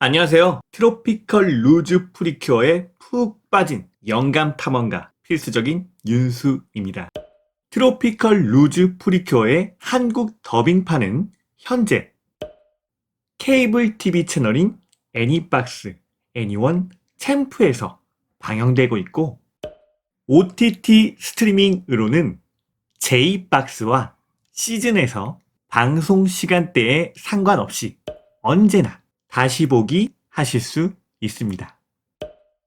안녕하세요. 트로피컬 루즈 프리큐어에 푹 빠진 영감 탐험가 필수적인 윤수입니다. 트로피컬 루즈 프리큐어의 한국 더빙판은 현재 케이블 TV 채널인 애니박스, 애니원, 챔프에서 방영되고 있고 OTT 스트리밍으로는 제이박스와 시즌에서 방송 시간대에 상관없이 언제나 다시 보기 하실 수 있습니다.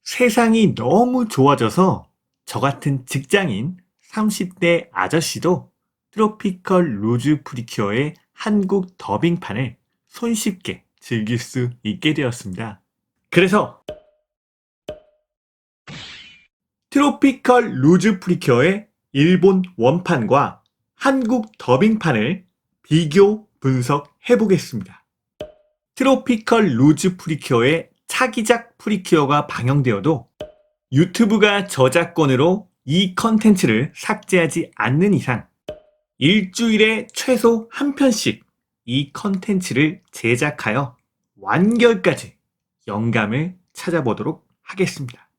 세상이 너무 좋아져서 저 같은 직장인 30대 아저씨도 트로피컬 루즈 프리큐어의 한국 더빙판을 손쉽게 즐길 수 있게 되었습니다. 그래서 트로피컬 루즈 프리큐어의 일본 원판과 한국 더빙판을 비교 분석해 보겠습니다. 트로피컬 루즈 프리큐어의 차기작 프리큐어가 방영되어도 유튜브가 저작권으로 이 컨텐츠를 삭제하지 않는 이상 일주일에 최소 한 편씩 이 컨텐츠를 제작하여 완결까지 영감을 찾아보도록 하겠습니다.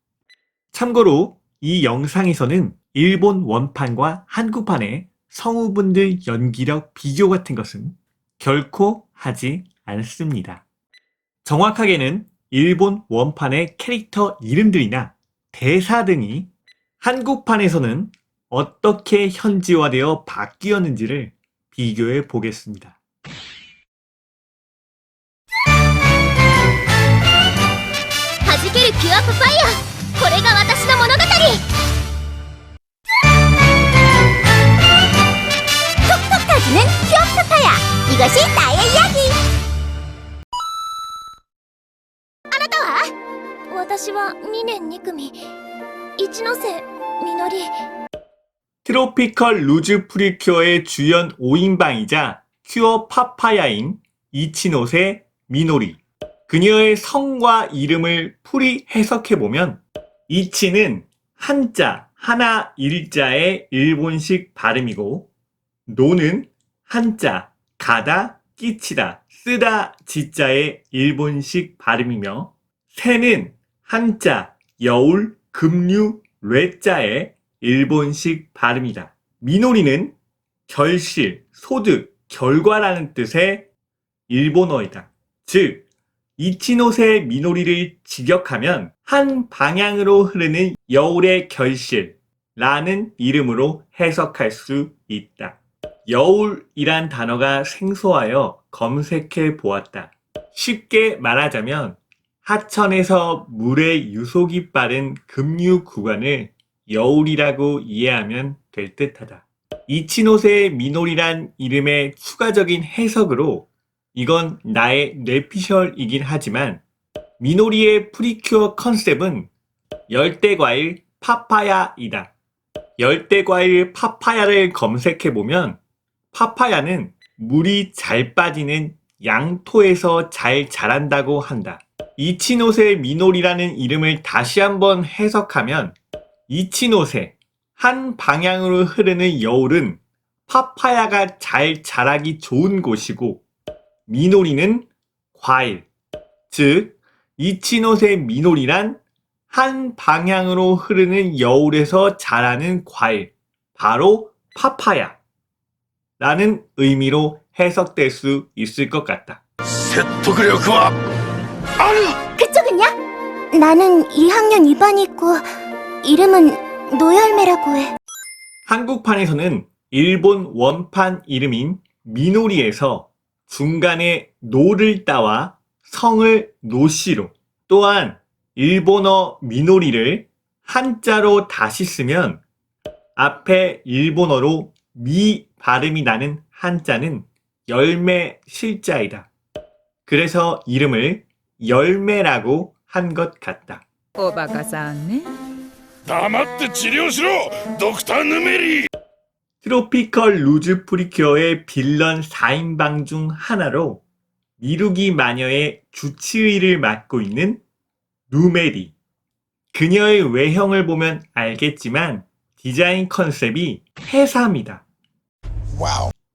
참고로 이 영상에서는 일본 원판과 한국판의 성우분들 연기력 비교 같은 것은 결코 하지 않습니다. 정확하게는 일본 원판의 캐릭터 이름들이나 대사 등이 한국판에서는 어떻게 현지화되어 바뀌었는지를 비교해 보겠습니다. 弾けるピュアパパイヤこれが私の物語톡톡 터지는 퓨어 파파야 이것이 나의 이야기 私は2年2組一ノ瀬みのり 트로피컬 루즈 프리큐어의 주연 5인방이자 큐어 파파야인 이치노세 미노리. 그녀의 성과 이름을 풀이 해석해보면 이치는 한자, 하나 일자의 일본식 발음이고 노는 한자, 가다, 끼치다, 쓰다, 지자의 일본식 발음이며 새는 한자, 여울, 급류, 뢰자의 일본식 발음이다. 미노리는 결실, 소득, 결과라는 뜻의 일본어이다. 즉, 이치노세 미노리를 직역하면 한 방향으로 흐르는 여울의 결실라는 이름으로 해석할 수 있다. 여울이란 단어가 생소하여 검색해 보았다. 쉽게 말하자면 하천에서 물의 유속이 빠른 급류 구간을 여울이라고 이해하면 될 듯하다. 이치노세 미노리란 이름의 추가적인 해석으로 이건 나의 뇌피셜이긴 하지만 미노리의 프리큐어 컨셉은 열대과일 파파야이다. 열대과일 파파야를 검색해보면 파파야는 물이 잘 빠지는 양토에서 잘 자란다고 한다. 이치노세 미노리라는 이름을 다시 한번 해석하면 이치노세, 한 방향으로 흐르는 여울은 파파야가 잘 자라기 좋은 곳이고 미노리는 과일, 즉 이치노세 미노리란 한 방향으로 흐르는 여울에서 자라는 과일, 바로 파파야 라는 의미로 해석될 수 있을 것 같다. 알아! 그쪽은요? 나는 2학년 2반이고 이름은 노열매라고 해. 한국판에서는 일본 원판 이름인 미노리에서 중간에 노를 따와 성을 노씨로 또한 일본어 미노리를 한자로 다시 쓰면 앞에 일본어로 미 발음이 나는 한자는 열매 실자이다. 그래서 이름을 열매라고 한 것 같다. おバカさんね黙って治療しろドクター・ヌメリー 트로피컬 루즈 프리큐어의 빌런 4인방 중 하나로 미루기 마녀의 주치의를 맡고 있는 누메리. 그녀의 외형을 보면 알겠지만 디자인 컨셉이 해삼이다.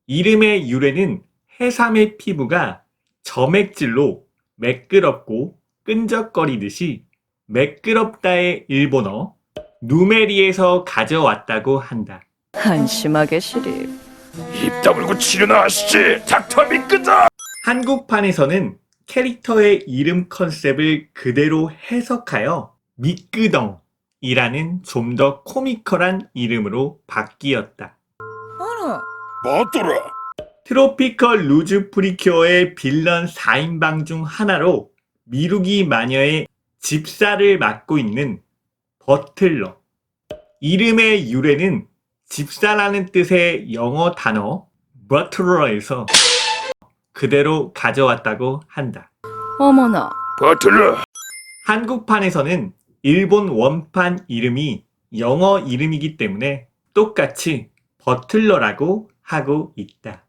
이름의 유래는 해삼의 피부가 점액질로 매끄럽고 끈적거리듯이 매끄럽다의 일본어 누메리에서 가져왔다고 한다. 한심하게 시리. 입 다물고 치료나 하시지 닥터 미끄다 한국판에서는 캐릭터의 이름 컨셉을 그대로 해석하여 미끄덩이라는 좀 더 코미컬한 이름으로 바뀌었다. あら 뭐더라 트로피컬 루즈 프리큐어의 빌런 4인방 중 하나로 미루기 마녀의 집사를 맡고 있는 버틀러. 이름의 유래는 집사라는 뜻의 영어 단어 버틀러에서 그대로 가져왔다고 한다. 어머나, 버틀러 한국판에서는 일본 원판 이름이 영어 이름이기 때문에 똑같이 버틀러라고 하고 있다.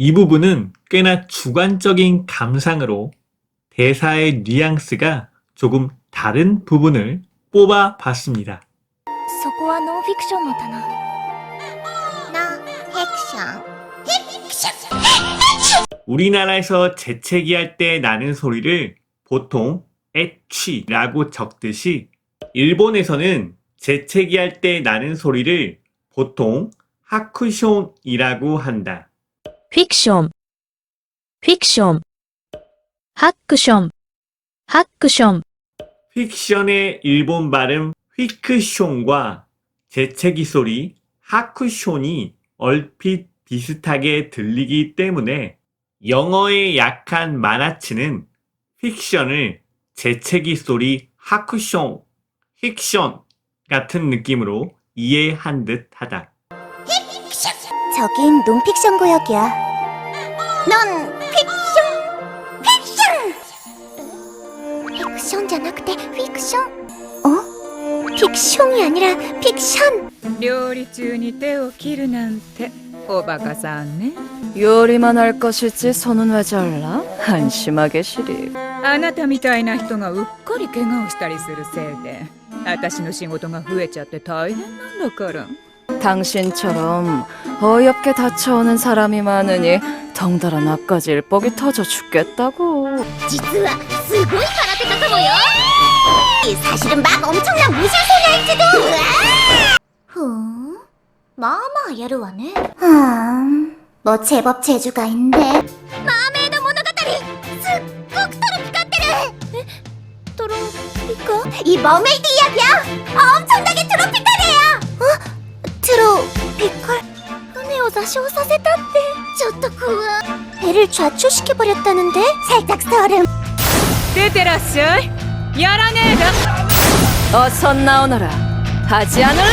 이 부분은 꽤나 주관적인 감상으로 대사의 뉘앙스가 조금 다른 부분을 뽑아 봤습니다. 우리나라에서 재채기할 때 나는 소리를 보통 에취라고 적듯이 일본에서는 재채기할 때 나는 소리를 보통 하쿠숑이라고 한다. 픽션, 픽션, 학크션, 학크션. 픽션의 일본 발음 휘크숑과 재채기 소리 하쿠숑이 얼핏 비슷하게 들리기 때문에 영어의 약한 만화치는 픽션을 재채기 소리 하쿠숑, 픽션 같은 느낌으로 이해한 듯하다. 저긴 논픽션 구역이야 논픽션 픽션 픽션 じゃなくてフィクション어? 픽션이 아니라 픽션 料理中に手を切るなんておバカさんね 요리만 할 것이지 손은 왜 잘라? 한심하게 시리. あなたみたいな人がうっかり怪我をしたりするせいで私の仕事が増えちゃって大変なんだから 당신처럼 어이없게 다쳐오는 사람이 많으니 덩달아 나까지 일복이 터져 죽겠다고. 実はすごい空手家かもよ 사실은 막 엄청난 무술소녀일지도 흠 마마やるわね 음, 뭐 제법 재주가 있네 마음에도 모노가타리 すっごくトロピカってるえトロピカ? 이 머메이드 이야기야 엄청나게 트로피칼이에요 어? 트로피칼?船を座礁させたってちょっと怖い배를 좌초시켜버렸다는데? 살짝 서름 出てらっしゃいやらねえ 어서 나오너라. 하지 않을래? だ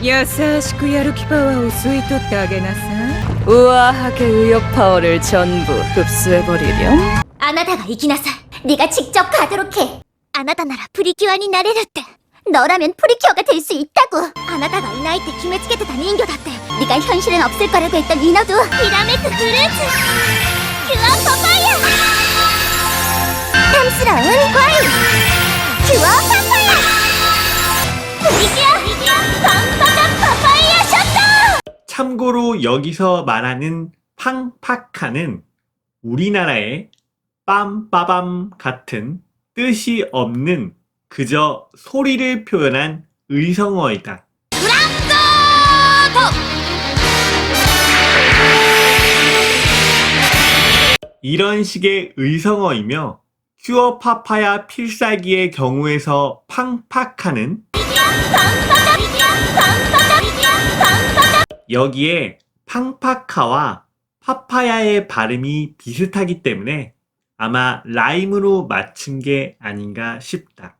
優しくやる気パワーを吸い取ってあげなさい 우아하게 의욕 파워를 전부 흡수해버리렴. あなたが行きなさい。네가 직접 가도록 해. あなたならプリキュアになれるって。 너라면 프리큐어가 될 수 있다고! 아나다가 이나이 때 김해지게트 다니인 교 다때 네가 현실엔 없을 거라고 했던 이너도 피라미드 브루즈! 큐어 파파야! 탐스러운 과일! 큐어 파파야! 이겨! 이겨! 방방한 파파야 셔터! 참고로 여기서 말하는 팡파카는 우리나라의 빰빠밤 같은 뜻이 없는 그저 소리를 표현한 의성어이다. 이런 식의 의성어이며 큐어 파파야 필살기의 경우에서 팡파카는 여기에 팡파카와 파파야의 발음이 비슷하기 때문에 아마 라임으로 맞춘 게 아닌가 싶다.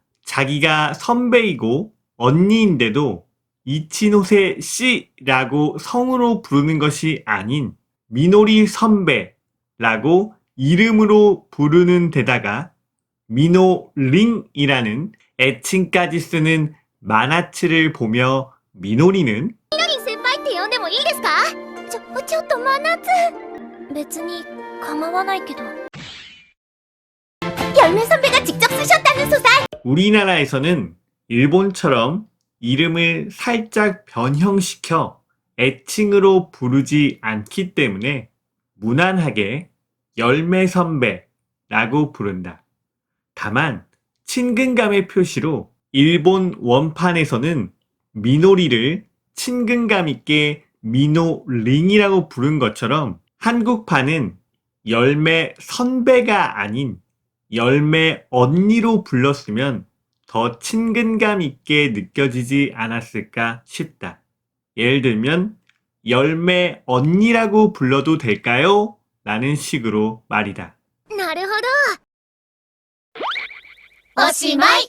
자기가 선배이고 언니인데도 이치노세 씨라고 성으로 부르는 것이 아닌 미노리 선배라고 이름으로 부르는 데다가 미노링이라는 애칭까지 쓰는 마나츠를 보며 미노리는 みのりん先輩って呼んでもいいですかちょちょっと真夏別に構わないけど열매 선배가 직접 쓰셨다는 소설 우리나라에서는 일본처럼 이름을 살짝 변형시켜 애칭으로 부르지 않기 때문에 무난하게 열매 선배라고 부른다. 다만 친근감의 표시로 일본 원판에서는 미노리를 친근감 있게 미노링이라고 부른 것처럼 한국판은 열매 선배가 아닌 열매 언니로 불렀으면 더 친근감 있게 느껴지지 않았을까 싶다. 예를 들면, 열매 언니라고 불러도 될까요? 라는 식으로 말이다. なるほどおしまい